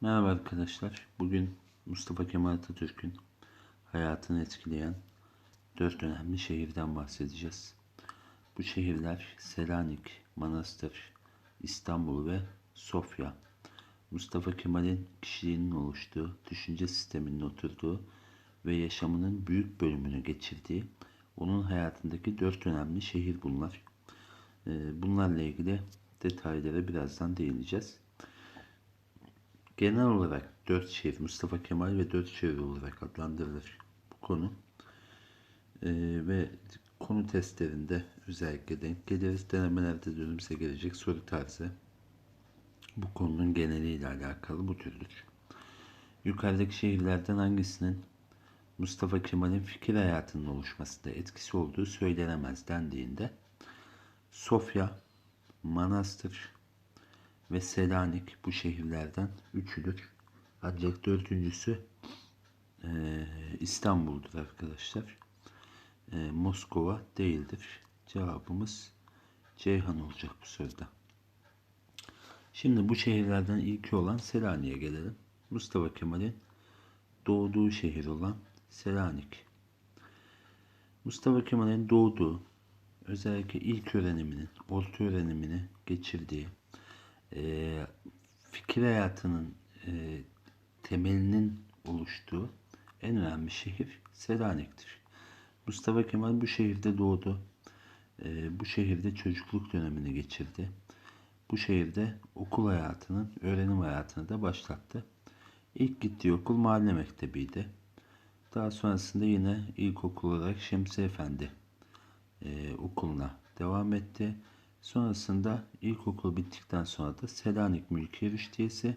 Merhaba arkadaşlar. Bugün Mustafa Kemal Atatürk'ün hayatını etkileyen dört önemli şehirden bahsedeceğiz. Bu şehirler Selanik, Manastır, İstanbul ve Sofya. Mustafa Kemal'in kişiliğinin oluştuğu, düşünce sisteminin oturduğu ve yaşamının büyük bölümünü geçirdiği onun hayatındaki dört önemli şehir bunlar. Ee, Bunlarla ilgili detaylara birazdan değineceğiz. Genel olarak dört şehir, Mustafa Kemal ve dört şehir olarak adlandırılır bu konu. Ee, ve konu testlerinde özellikle denk geliriz. Denemelerde de önümüze gelecek soru tarzı bu konunun geneliyle alakalı bu türdür. Yukarıdaki şehirlerden hangisinin Mustafa Kemal'in fikir hayatının oluşmasında etkisi olduğu söylenemez dendiğinde Sofya, Manastır ve Selanik bu şehirlerden üçüdür. Ancak dördüncüsü eee, İstanbul'dur arkadaşlar. Eee, Moskova değildir. Cevabımız Ceyhan olacak bu soruda. Şimdi bu şehirlerden ilki olan Selanik'e gelelim. Mustafa Kemal'in doğduğu şehir olan Selanik. Mustafa Kemal'in doğduğu, özellikle ilk öğreniminin, orta öğrenimini geçirdiği, e, fikir hayatının e, temelinin oluştuğu en önemli şehir Selanik'tir. Mustafa Kemal bu şehirde doğdu. E, bu şehirde çocukluk dönemini geçirdi. Bu şehirde okul hayatının, öğrenim hayatını da başlattı. İlk gittiği okul mahalle mektebiydi. Daha sonrasında yine ilkokul olarak Şemsi Efendi e, okuluna devam etti. Sonrasında ilkokul bittikten sonra da Selanik Mülkiye Rüştiyesi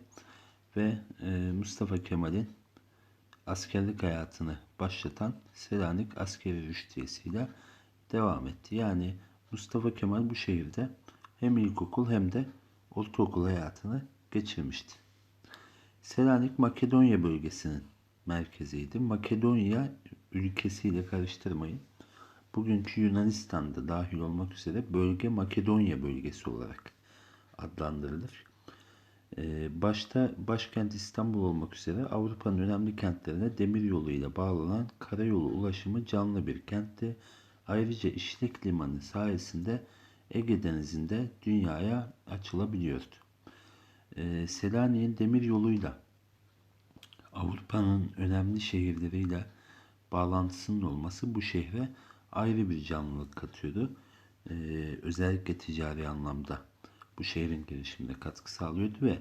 ve e, Mustafa Kemal'in askerlik hayatını başlatan Selanik Askeri Rüştiyesi ile devam etti. Yani Mustafa Kemal bu şehirde hem ilkokul hem de ortaokul hayatını geçirmişti. Selanik Makedonya bölgesinin merkeziydi. Makedonya ülkesiyle karıştırmayın. Bugünkü Yunanistan'da dahil olmak üzere bölge Makedonya bölgesi olarak adlandırılır. Ee, başta başkent İstanbul olmak üzere Avrupa'nın önemli kentlerine demir yoluyla bağlanan karayolu ulaşımı canlı bir kentti. Ayrıca işlek limanı sayesinde Ege Denizi'nde dünyaya açılabiliyordu. Ee, Selanik'in demir yoluyla Avrupa'nın önemli şehirleriyle bağlantısının olması bu şehre ayrı bir canlılık katıyordu. Ee, özellikle ticari anlamda bu şehrin gelişimine katkı sağlıyordu ve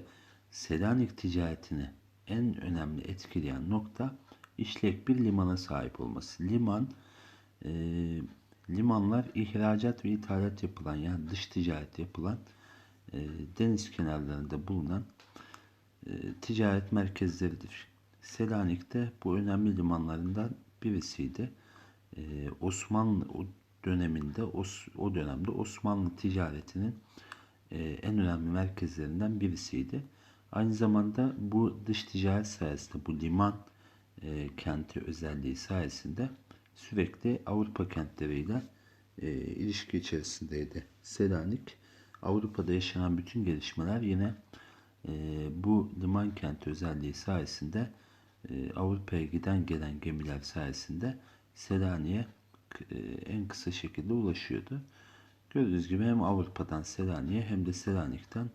Selanik ticaretini en önemli etkileyen nokta işlek bir limana sahip olması. Liman, e, limanlar ihracat ve ithalat yapılan yani dış ticaret yapılan e, deniz kenarlarında bulunan e, ticaret merkezleridir. Selanik de bu önemli limanlarından birisiydi. Ee, Osmanlı döneminde o dönemde Osmanlı ticaretinin e, en önemli merkezlerinden birisiydi. Aynı zamanda bu dış ticaret sayesinde bu liman e, kenti özelliği sayesinde sürekli Avrupa kentleriyle e, ilişki içerisindeydi. Selanik Avrupa'da yaşanan bütün gelişmeler yine bu liman kenti özelliği sayesinde Avrupa'ya giden gelen gemiler sayesinde Selanik'e e, en kısa şekilde ulaşıyordu. Gördüğünüz gibi hem Avrupa'dan Selanik'e hem de Selanik'ten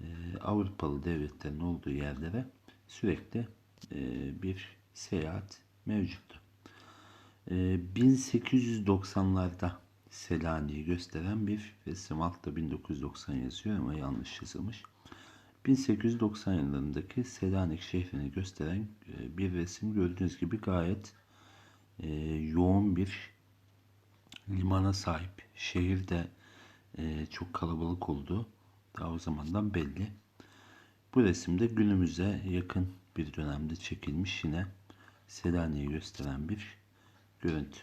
e, Avrupalı devletlerin olduğu yerlere sürekli e, bir seyahat mevcuttu. 1890'larda Selanik'i gösteren bir resim altta 1990 yazıyor ama yanlış yazılmış. 1890 yıllarındaki Selanik şehrini gösteren bir resim gördüğünüz gibi gayet e, yoğun bir limana sahip. Şehirde e, çok kalabalık olduğu daha o zamandan belli. Bu resimde günümüze yakın bir dönemde çekilmiş yine Selanik'i gösteren bir görüntü.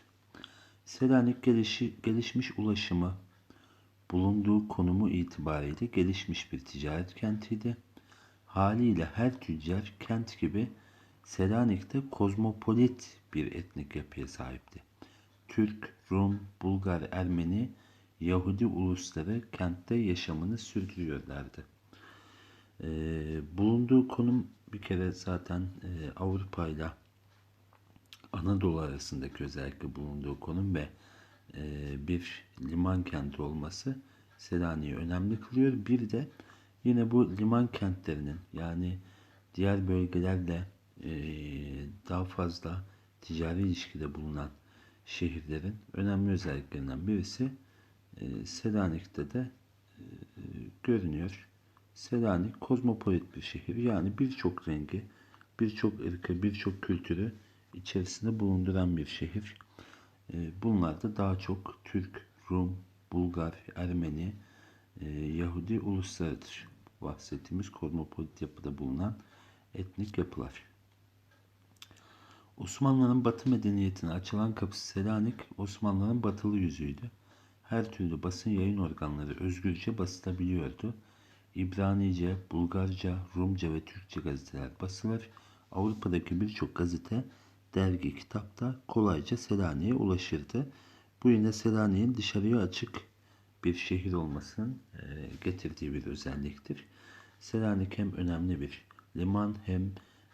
Selanik gelişi, gelişmiş ulaşımı, bulunduğu konumu itibariyle gelişmiş bir ticaret kentiydi. Haliyle her tüccar kent gibi Selanik'te kozmopolit bir etnik yapıya sahipti. Türk, Rum, Bulgar, Ermeni, Yahudi ulusları kentte yaşamını sürdürüyorlardı. Ee, bulunduğu konum bir kere zaten e, Avrupa ile Anadolu arasındaki özellikle bulunduğu konum ve e, bir liman kenti olması Selanik'i önemli kılıyor. Bir de yine bu liman kentlerinin yani diğer bölgelerle e, daha fazla ticari ilişkide bulunan şehirlerin önemli özelliklerinden birisi e, Selanik'te de e, görünüyor. Selanik kozmopolit bir şehir. Yani birçok rengi, birçok ırkı, birçok kültürü içerisinde bulunduran bir şehir. E, bunlar da daha çok Türk, Rum, Bulgar, Ermeni, e, Yahudi uluslarıdır. Bahsettiğimiz kozmopolit yapıda bulunan etnik yapılar. Osmanlı'nın batı medeniyetine açılan kapısı Selanik, Osmanlı'nın batılı yüzüydü. Her türlü basın yayın organları özgürce basılabiliyordu. İbranice, Bulgarca, Rumca ve Türkçe gazeteler basılır. Avrupa'daki birçok gazete, dergi, kitap da kolayca Selanik'e ulaşırdı. Bu yine Selanik'in dışarıya açık bir şehir olmasının e, getirdiği bir özelliktir. Selanik hem önemli bir liman hem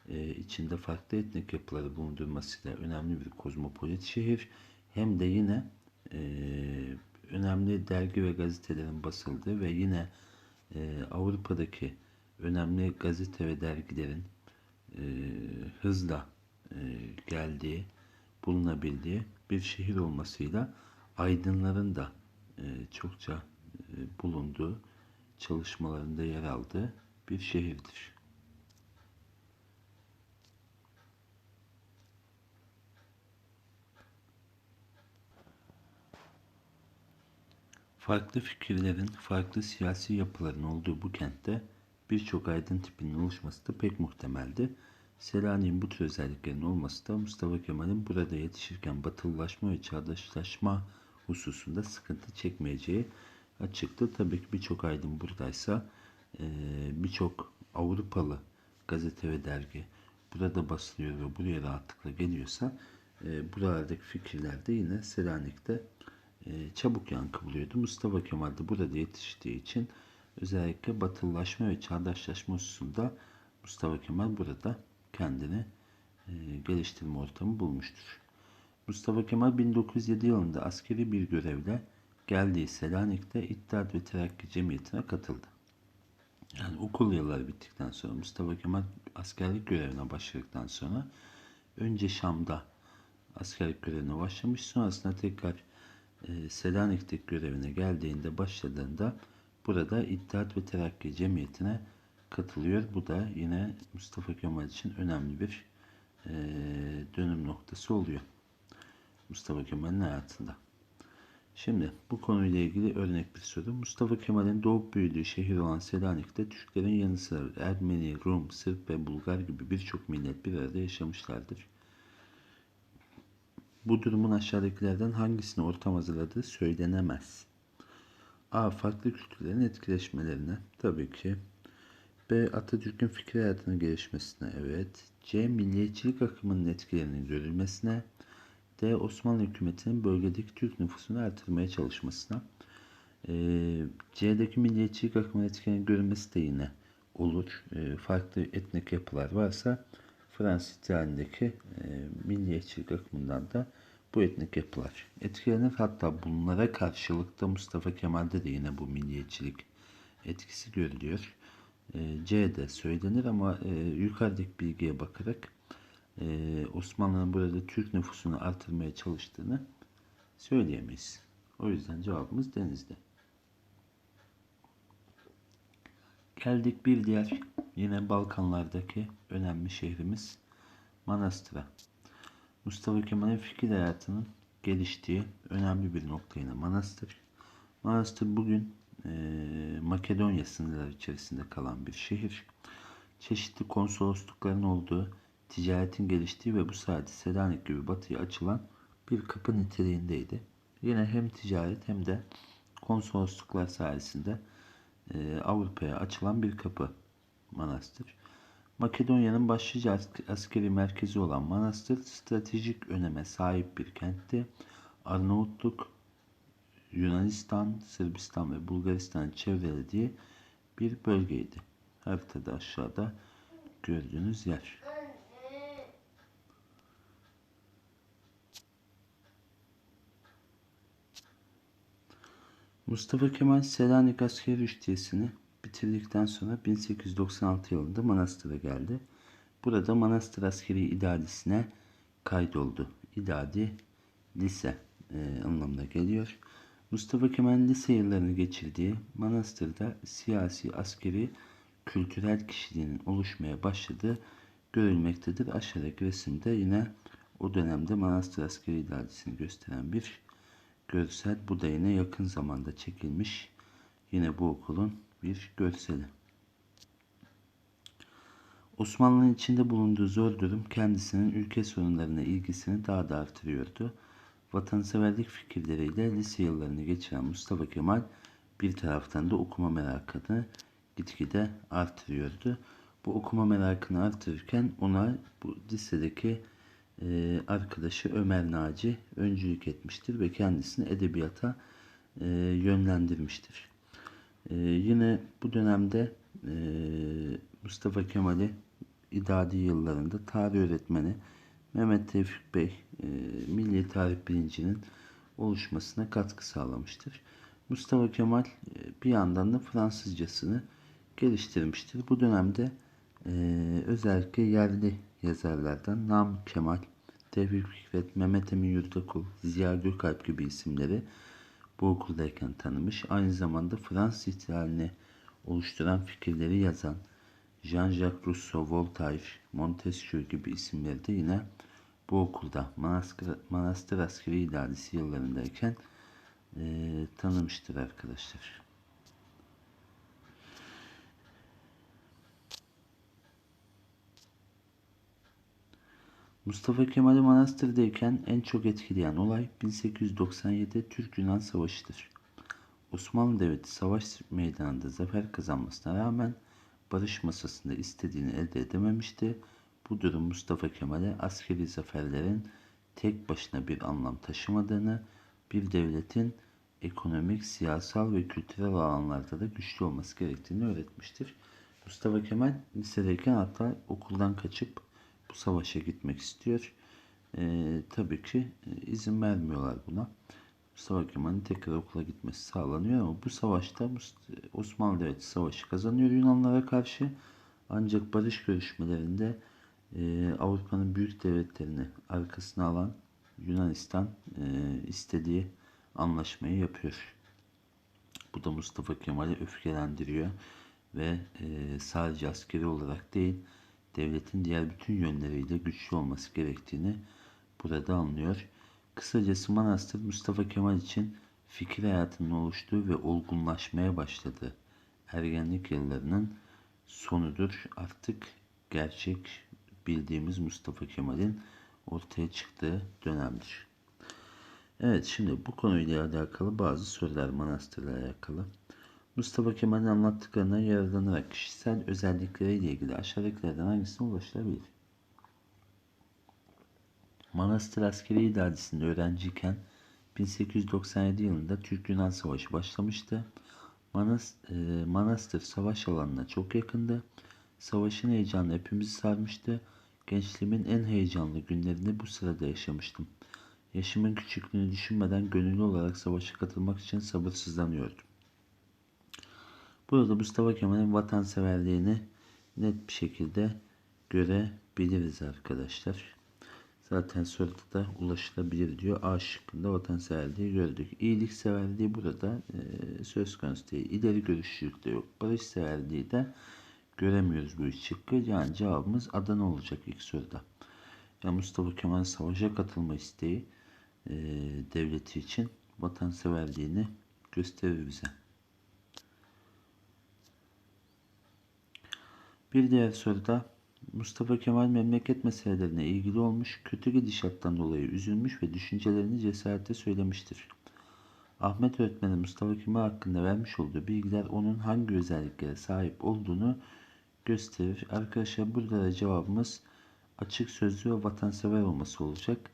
e, içinde farklı etnik yapıları bulundurmasıyla önemli bir kozmopolit şehir hem de yine e, önemli dergi ve gazetelerin basıldığı ve yine e, Avrupa'daki önemli gazete ve dergilerin e, hızla e, geldiği, bulunabildiği bir şehir olmasıyla aydınların da e, çokça e, bulunduğu, çalışmalarında yer aldığı bir şehirdir. Farklı fikirlerin, farklı siyasi yapıların olduğu bu kentte birçok aydın tipinin oluşması da pek muhtemeldi. Selanik'in bu tür özelliklerinin olması da Mustafa Kemal'in burada yetişirken batılılaşma ve çağdaşlaşma hususunda sıkıntı çekmeyeceği açıktı. Tabii ki birçok aydın buradaysa birçok Avrupalı gazete ve dergi burada basılıyor ve buraya rahatlıkla geliyorsa buralardaki fikirler de yine Selanik'te e, çabuk yankı buluyordu. Mustafa Kemal de burada yetiştiği için özellikle batılılaşma ve çağdaşlaşma hususunda Mustafa Kemal burada kendini e, geliştirme ortamı bulmuştur. Mustafa Kemal 1907 yılında askeri bir görevle geldiği Selanik'te İttihat ve Terakki Cemiyeti'ne katıldı. Yani okul yılları bittikten sonra Mustafa Kemal askerlik görevine başladıktan sonra önce Şam'da askerlik görevine başlamış. Sonrasında tekrar e, Selanik'teki görevine geldiğinde başladığında burada İttihat ve Terakki Cemiyeti'ne katılıyor. Bu da yine Mustafa Kemal için önemli bir e, dönüm noktası oluyor. Mustafa Kemal'in hayatında. Şimdi bu konuyla ilgili örnek bir soru. Mustafa Kemal'in doğup büyüdüğü şehir olan Selanik'te Türklerin yanı sıra Ermeni, Rum, Sırp ve Bulgar gibi birçok millet bir arada yaşamışlardır. Bu durumun aşağıdakilerden hangisini ortam hazırladığı söylenemez. A. Farklı kültürlerin etkileşmelerine. Tabii ki. B. Atatürk'ün fikir hayatının gelişmesine. Evet. C. Milliyetçilik akımının etkilerinin görülmesine. D. Osmanlı hükümetinin bölgedeki Türk nüfusunu artırmaya çalışmasına. E, C'deki milliyetçilik akımının etkilerinin görülmesi de yine olur. E, farklı etnik yapılar varsa Fransız ihtilalindeki e, milliyetçilik akımından da bu etnik yapılar etkilenir. Hatta bunlara karşılık da Mustafa Kemal'de de yine bu milliyetçilik etkisi görülüyor. E, C'de söylenir ama e, yukarıdaki bilgiye bakarak e, Osmanlı'nın burada Türk nüfusunu artırmaya çalıştığını söyleyemeyiz. O yüzden cevabımız denizde. Geldik bir diğer yine Balkanlardaki önemli şehrimiz Manastır'a. Mustafa Kemal'in fikir hayatının geliştiği önemli bir nokta yine Manastır. Manastır bugün e, Makedonya sınırları içerisinde kalan bir şehir. Çeşitli konsoloslukların olduğu, ticaretin geliştiği ve bu sayede Selanik gibi batıya açılan bir kapı niteliğindeydi. Yine hem ticaret hem de konsolosluklar sayesinde e, Avrupa'ya açılan bir kapı manastır. Makedonya'nın başlıca askeri merkezi olan manastır stratejik öneme sahip bir kentti. Arnavutluk, Yunanistan, Sırbistan ve Bulgaristan'ın çevrelediği bir bölgeydi. Haritada aşağıda gördüğünüz yer. Mustafa Kemal Selanik Askeri Rüştiyesi'ni bitirdikten sonra 1896 yılında Manastır'a geldi. Burada Manastır Askeri İdadisi'ne kaydoldu. İdadi lise e, anlamına geliyor. Mustafa Kemal lise yıllarını geçirdiği Manastır'da siyasi, askeri, kültürel kişiliğinin oluşmaya başladığı görülmektedir. Aşağıdaki resimde yine o dönemde Manastır Askeri İdadisi'ni gösteren bir görsel. Bu da yine yakın zamanda çekilmiş. Yine bu okulun bir görseli. Osmanlı'nın içinde bulunduğu zor durum kendisinin ülke sorunlarına ilgisini daha da artırıyordu. Vatanseverlik fikirleriyle lise yıllarını geçiren Mustafa Kemal bir taraftan da okuma merakını gitgide artırıyordu. Bu okuma merakını artırırken ona bu lisedeki e, arkadaşı Ömer Naci öncülük etmiştir ve kendisini edebiyata e, yönlendirmiştir. E, yine bu dönemde e, Mustafa Kemal'i idadi yıllarında tarih öğretmeni Mehmet Tevfik Bey e, milli tarih bilincinin oluşmasına katkı sağlamıştır. Mustafa Kemal e, bir yandan da Fransızcasını geliştirmiştir. Bu dönemde e, özellikle yerli yazarlardan Nam Kemal, Tevfik Fikret, Mehmet Emin Yurdakul, Ziya Gökalp gibi isimleri bu okuldayken tanımış. Aynı zamanda Fransız ihtilalini oluşturan fikirleri yazan Jean-Jacques Rousseau, Voltaire, Montesquieu gibi isimleri de yine bu okulda Manastır, Manastır Askeri İdaresi yıllarındayken e, tanımıştır arkadaşlar. Mustafa Kemal'i Manastır'dayken en çok etkileyen olay 1897 Türk-Yunan Savaşı'dır. Osmanlı Devleti savaş meydanında zafer kazanmasına rağmen barış masasında istediğini elde edememişti. Bu durum Mustafa Kemal'e askeri zaferlerin tek başına bir anlam taşımadığını, bir devletin ekonomik, siyasal ve kültürel alanlarda da güçlü olması gerektiğini öğretmiştir. Mustafa Kemal lisedeyken hatta okuldan kaçıp bu savaşa gitmek istiyor. Ee, tabii ki e, izin vermiyorlar buna. Mustafa Kemal'in tekrar okula gitmesi sağlanıyor ama bu savaşta Osmanlı Devleti savaşı kazanıyor Yunanlara karşı. Ancak barış görüşmelerinde e, Avrupa'nın büyük devletlerini arkasına alan Yunanistan e, istediği anlaşmayı yapıyor. Bu da Mustafa Kemal'i öfkelendiriyor ve e, sadece askeri olarak değil devletin diğer bütün yönleriyle güçlü olması gerektiğini burada anlıyor. Kısacası Manastır Mustafa Kemal için fikir hayatının oluştuğu ve olgunlaşmaya başladığı ergenlik yıllarının sonudur. Artık gerçek bildiğimiz Mustafa Kemal'in ortaya çıktığı dönemdir. Evet şimdi bu konuyla alakalı bazı sorular manastırla alakalı. Mustafa Kemal'in anlattıklarına yararlanarak kişisel özellikleriyle ilgili aşağıdakilerden hangisine ulaşılabilir? Manastır Askeri İdaresi'nde öğrenciyken 1897 yılında Türk-Yunan Savaşı başlamıştı. Manastır, e, Manastır savaş alanına çok yakındı. Savaşın heyecanı hepimizi sarmıştı. Gençliğimin en heyecanlı günlerini bu sırada yaşamıştım. Yaşımın küçüklüğünü düşünmeden gönüllü olarak savaşa katılmak için sabırsızlanıyordum. Burada Mustafa Kemal'in vatanseverliğini net bir şekilde görebiliriz arkadaşlar. Zaten soruda da ulaşılabilir diyor. A şıkkında vatanseverliği gördük. İyilikseverliği burada e, söz konusu değil. İleri görüşlülük de yok. Barışseverliği de göremiyoruz bu üç şıkkı. Yani cevabımız Adana olacak ilk soruda. Yani Mustafa Kemal savaşa katılma isteği e, devleti için vatanseverliğini gösterir bize. Bir diğer soruda Mustafa Kemal memleket meselelerine ilgili olmuş, kötü gidişattan dolayı üzülmüş ve düşüncelerini cesarete söylemiştir. Ahmet öğretmenin Mustafa Kemal hakkında vermiş olduğu bilgiler onun hangi özelliklere sahip olduğunu gösterir. Arkadaşlar burada da cevabımız açık sözlü ve vatansever olması olacak.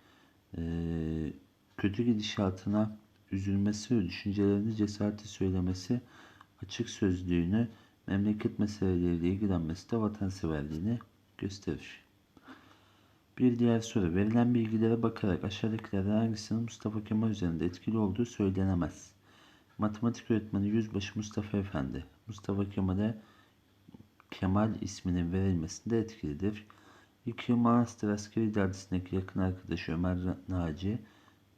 Ee, kötü gidişatına üzülmesi ve düşüncelerini cesarete söylemesi açık sözlüğünü memleket meseleleriyle ilgilenmesi de vatanseverliğini gösterir. Bir diğer soru. Verilen bilgilere bakarak aşağıdakilerden hangisinin Mustafa Kemal üzerinde etkili olduğu söylenemez. Matematik öğretmeni Yüzbaşı Mustafa Efendi. Mustafa Kemal'e Kemal isminin verilmesinde etkilidir. İki Manastır Askeri İdaresi'ndeki yakın arkadaşı Ömer Naci,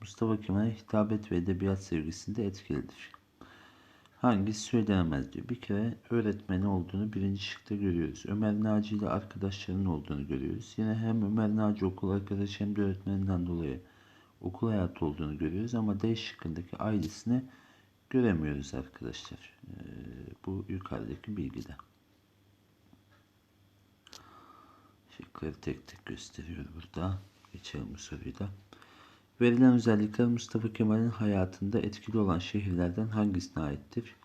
Mustafa Kemal'e hitabet ve edebiyat sevgisinde etkilidir. Hangisi söylenemez diyor. Bir kere öğretmeni olduğunu birinci şıkta görüyoruz. Ömer Naci ile arkadaşlarının olduğunu görüyoruz. Yine hem Ömer Naci okul arkadaşı hem de öğretmeninden dolayı okul hayatı olduğunu görüyoruz. Ama D şıkkındaki ailesini göremiyoruz arkadaşlar. Ee, bu yukarıdaki bilgide. Şıkları tek tek gösteriyor burada. Geçelim bu soruyu da. Verilen özellikler Mustafa Kemal'in hayatında etkili olan şehirlerden hangisine aittir?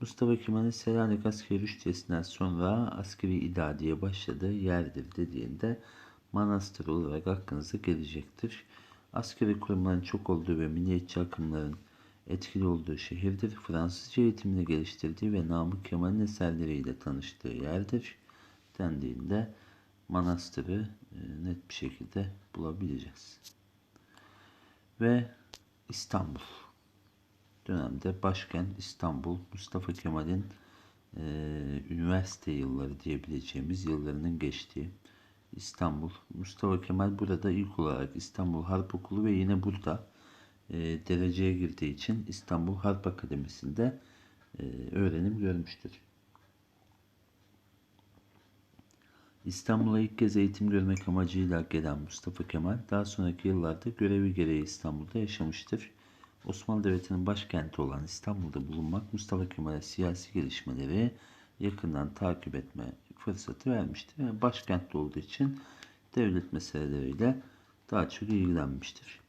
Mustafa Kemal'in Selanik askeri rüştiyesinden sonra askeri idadiye başladığı yerdir dediğinde manastır olarak aklınıza gelecektir. Askeri kurumların çok olduğu ve milliyetçi akımların etkili olduğu şehirdir. Fransızca eğitimini geliştirdiği ve Namık Kemal'in eserleriyle tanıştığı yerdir dendiğinde manastırı e, net bir şekilde bulabileceğiz. Ve İstanbul dönemde başkent İstanbul Mustafa Kemal'in e, üniversite yılları diyebileceğimiz yıllarının geçtiği İstanbul. Mustafa Kemal burada ilk olarak İstanbul Harp Okulu ve yine burada e, dereceye girdiği için İstanbul Harp Akademisi'nde e, öğrenim görmüştür. İstanbul'a ilk kez eğitim görmek amacıyla gelen Mustafa Kemal daha sonraki yıllarda görevi gereği İstanbul'da yaşamıştır. Osmanlı Devleti'nin başkenti olan İstanbul'da bulunmak Mustafa Kemal'e siyasi gelişmeleri yakından takip etme fırsatı vermiştir. Yani başkentte olduğu için devlet meseleleriyle daha çok ilgilenmiştir.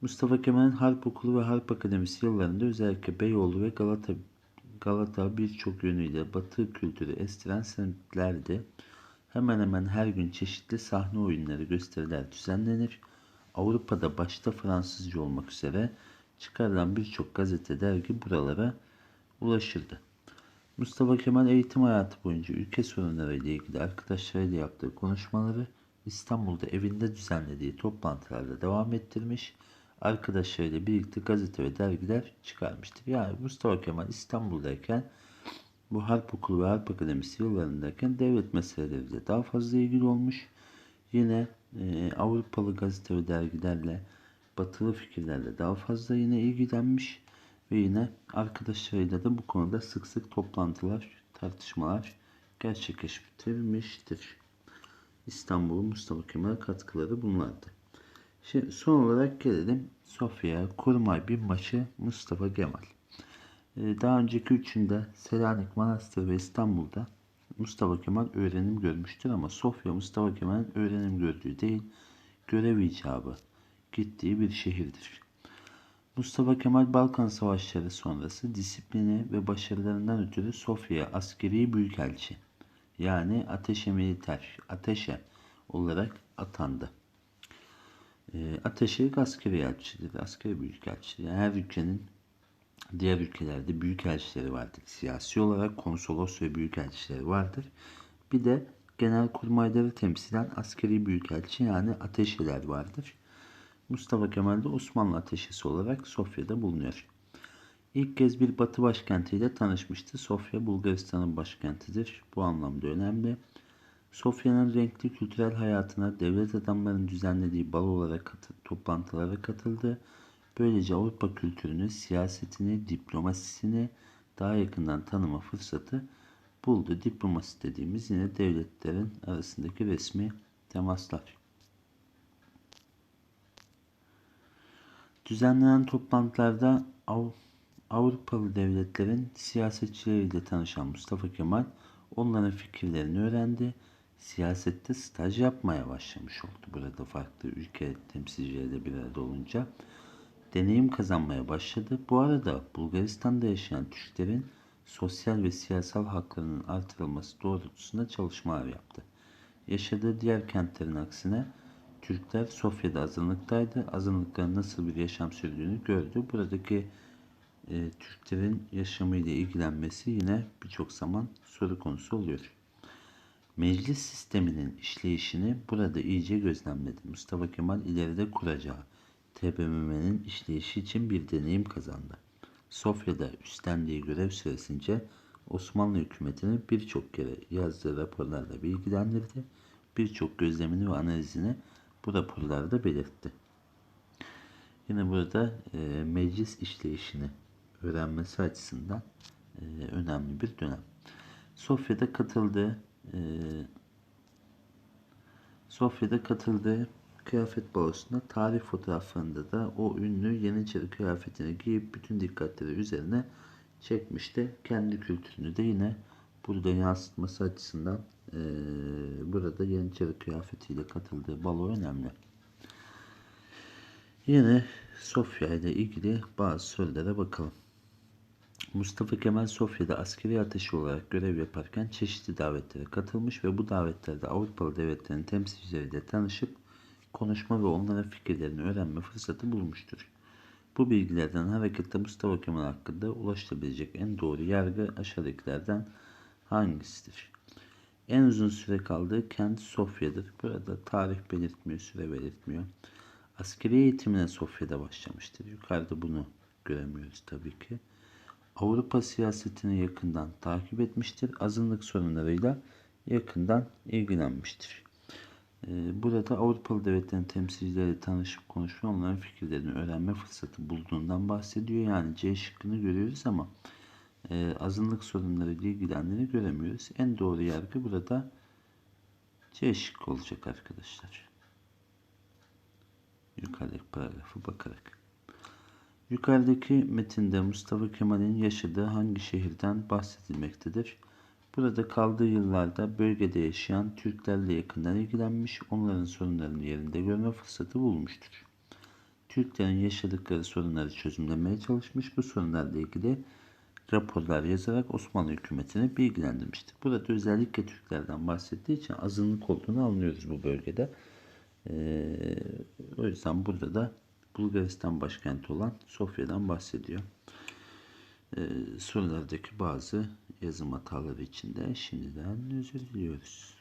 Mustafa Kemal'in Harp Okulu ve Harp Akademisi yıllarında özellikle Beyoğlu ve Galata Galata birçok yönüyle Batı kültürü estiren semtlerdi. Hemen hemen her gün çeşitli sahne oyunları, gösteriler düzenlenir. Avrupa'da başta Fransızca olmak üzere çıkarılan birçok gazete, dergi buralara ulaşırdı. Mustafa Kemal eğitim hayatı boyunca ülke sorunları ile ilgili arkadaşlarıyla yaptığı konuşmaları İstanbul'da evinde düzenlediği toplantılarda devam ettirmiş, arkadaşlarıyla birlikte gazete ve dergiler çıkarmıştır. Yani Mustafa Kemal İstanbul'dayken bu Harp Okulu ve Harp Akademisi yıllarındayken devlet meseleleriyle daha fazla ilgili olmuş. Yine e, Avrupalı gazete ve dergilerle, batılı fikirlerle daha fazla yine ilgilenmiş ve yine arkadaşlarıyla da bu konuda sık sık toplantılar, tartışmalar gerçekleştirmiştir. İstanbul Mustafa Kemal katkıları bunlardı. Şimdi son olarak gelelim Sofya Kurmay Binbaşı Mustafa Kemal. Ee, daha önceki üçünde Selanik, Manastır ve İstanbul'da Mustafa Kemal öğrenim görmüştür ama Sofya Mustafa Kemal'in öğrenim gördüğü değil, görev icabı gittiği bir şehirdir. Mustafa Kemal Balkan Savaşları sonrası disiplini ve başarılarından ötürü Sofya askeri büyükelçi yani ateşe militer, ateşe olarak atandı. E, ateşe askeri elçidir, askeri büyükelçidir. Yani her ülkenin diğer ülkelerde büyükelçileri vardır. Siyasi olarak konsolos ve büyükelçileri vardır. Bir de genel kurmayları temsilen askeri büyükelçi yani ateşeler vardır. Mustafa Kemal de Osmanlı ateşesi olarak Sofya'da bulunuyor. İlk kez bir batı başkentiyle tanışmıştı. Sofya Bulgaristan'ın başkentidir. Bu anlamda önemli. Sofya'nın renkli kültürel hayatına devlet adamlarının düzenlediği bal olarak katı, toplantılara katıldı. Böylece Avrupa kültürünü, siyasetini, diplomasisini daha yakından tanıma fırsatı buldu. Diplomasi dediğimiz yine devletlerin arasındaki resmi temaslar. Düzenlenen toplantılarda Av Avrupalı devletlerin siyasetçileriyle tanışan Mustafa Kemal onların fikirlerini öğrendi. Siyasette staj yapmaya başlamış oldu. Burada farklı ülke temsilcileriyle bir arada olunca deneyim kazanmaya başladı. Bu arada Bulgaristan'da yaşayan Türklerin sosyal ve siyasal haklarının artırılması doğrultusunda çalışmalar yaptı. Yaşadığı diğer kentlerin aksine Türkler Sofya'da azınlıktaydı. Azınlıkların nasıl bir yaşam sürdüğünü gördü. Buradaki e, Türklerin yaşamıyla ilgilenmesi yine birçok zaman soru konusu oluyor. Meclis sisteminin işleyişini burada iyice gözlemledi. Mustafa Kemal ileride kuracağı TBMM'nin işleyişi için bir deneyim kazandı. Sofya'da üstlendiği görev süresince Osmanlı hükümetini birçok kere yazdığı raporlarla bilgilendirdi. Birçok gözlemini ve analizini bu raporlarda belirtti. Yine burada e, meclis işleyişini öğrenmesi açısından e, önemli bir dönem. Sofya'da katıldığı e, Sofya'da katıldığı kıyafet balosunda tarih fotoğraflarında da o ünlü Yeniçeri kıyafetini giyip bütün dikkatleri üzerine çekmişti. Kendi kültürünü de yine burada yansıtması açısından e, burada Yeniçeri kıyafetiyle katıldığı balo önemli. Yine Sofya ile ilgili bazı sorulara bakalım. Mustafa Kemal Sofya'da askeri ateşi olarak görev yaparken çeşitli davetlere katılmış ve bu davetlerde Avrupalı devletlerin temsilcileriyle tanışıp konuşma ve onların fikirlerini öğrenme fırsatı bulmuştur. Bu bilgilerden hareketle Mustafa Kemal hakkında ulaşılabilecek en doğru yargı aşağıdakilerden hangisidir? En uzun süre kaldığı kent Sofya'dır. Burada tarih belirtmiyor, süre belirtmiyor. Askeri eğitimine Sofya'da başlamıştır. Yukarıda bunu göremiyoruz tabii ki. Avrupa siyasetini yakından takip etmiştir. Azınlık sorunlarıyla yakından ilgilenmiştir. Ee, burada Avrupalı devletlerin temsilcileriyle tanışıp konuşma onların fikirlerini öğrenme fırsatı bulduğundan bahsediyor. Yani C şıkkını görüyoruz ama e, azınlık sorunlarıyla ilgilendiğini göremiyoruz. En doğru yargı burada C şıkkı olacak arkadaşlar. Yukarıdaki paragrafı bakarak. Yukarıdaki metinde Mustafa Kemal'in yaşadığı hangi şehirden bahsedilmektedir? Burada kaldığı yıllarda bölgede yaşayan Türklerle yakından ilgilenmiş, onların sorunlarını yerinde görme fırsatı bulmuştur. Türklerin yaşadıkları sorunları çözümlemeye çalışmış, bu sorunlarla ilgili raporlar yazarak Osmanlı hükümetini bilgilendirmiştir. Burada özellikle Türklerden bahsettiği için azınlık olduğunu anlıyoruz bu bölgede. Ee, o yüzden burada da Bulgaristan başkenti olan Sofya'dan bahsediyor. Ee, sorulardaki bazı yazım hataları için de şimdiden özür diliyoruz.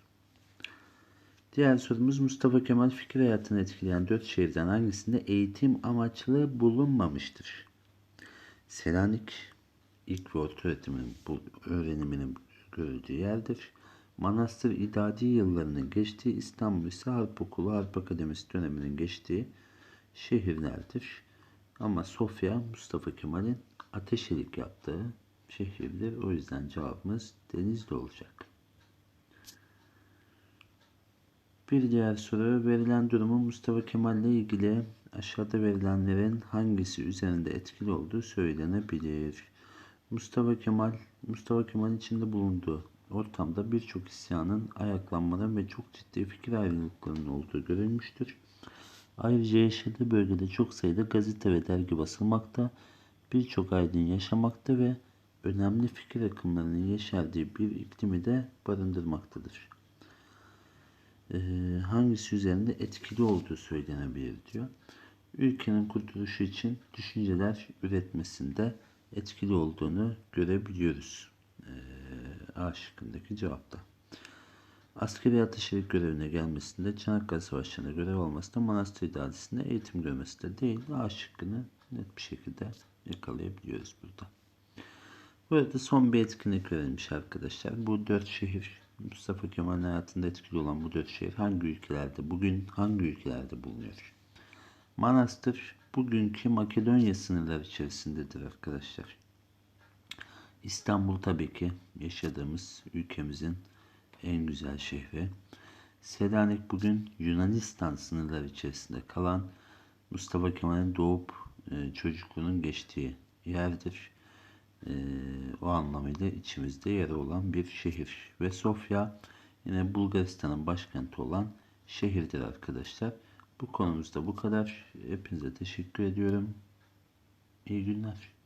Diğer sorumuz Mustafa Kemal fikir hayatını etkileyen dört şehirden hangisinde eğitim amaçlı bulunmamıştır? Selanik ilk ve orta öğretimin öğreniminin görüldüğü yerdir. Manastır idadi yıllarının geçtiği İstanbul ise Harp Okulu, Harp Akademisi döneminin geçtiği şehirlerdir. Ama Sofya Mustafa Kemal'in ateşelik yaptığı şehirdir. O yüzden cevabımız Denizli olacak. Bir diğer soru verilen durumun Mustafa Kemal ile ilgili aşağıda verilenlerin hangisi üzerinde etkili olduğu söylenebilir. Mustafa Kemal, Mustafa Kemal içinde bulunduğu ortamda birçok isyanın, ayaklanmaların ve çok ciddi fikir ayrılıklarının olduğu görülmüştür. Ayrıca yaşadığı bölgede çok sayıda gazete ve dergi basılmakta, birçok aydın yaşamakta ve önemli fikir akımlarının yeşerdiği bir iklimi de barındırmaktadır. Ee, hangisi üzerinde etkili olduğu söylenebilir diyor. Ülkenin kurtuluşu için düşünceler üretmesinde etkili olduğunu görebiliyoruz. Ee, A şıkkındaki cevapta. Askeri ateşilik görevine gelmesinde, Çanakkale Savaşı'nda görev almasında, Manastır İdaresi'nde eğitim görmesi de değil. A şıkkını net bir şekilde yakalayabiliyoruz burada. Burada son bir etkinlik verilmiş arkadaşlar. Bu dört şehir, Mustafa Kemal'in hayatında etkili olan bu dört şehir hangi ülkelerde, bugün hangi ülkelerde bulunuyor? Manastır bugünkü Makedonya sınırları içerisindedir arkadaşlar. İstanbul tabii ki yaşadığımız ülkemizin en güzel şehri. Selanik bugün Yunanistan sınırları içerisinde kalan Mustafa Kemal'in doğup e, çocukluğunun geçtiği yerdir. E, o anlamıyla içimizde yeri olan bir şehir. Ve Sofya yine Bulgaristan'ın başkenti olan şehirdir arkadaşlar. Bu konumuzda bu kadar. Hepinize teşekkür ediyorum. İyi günler.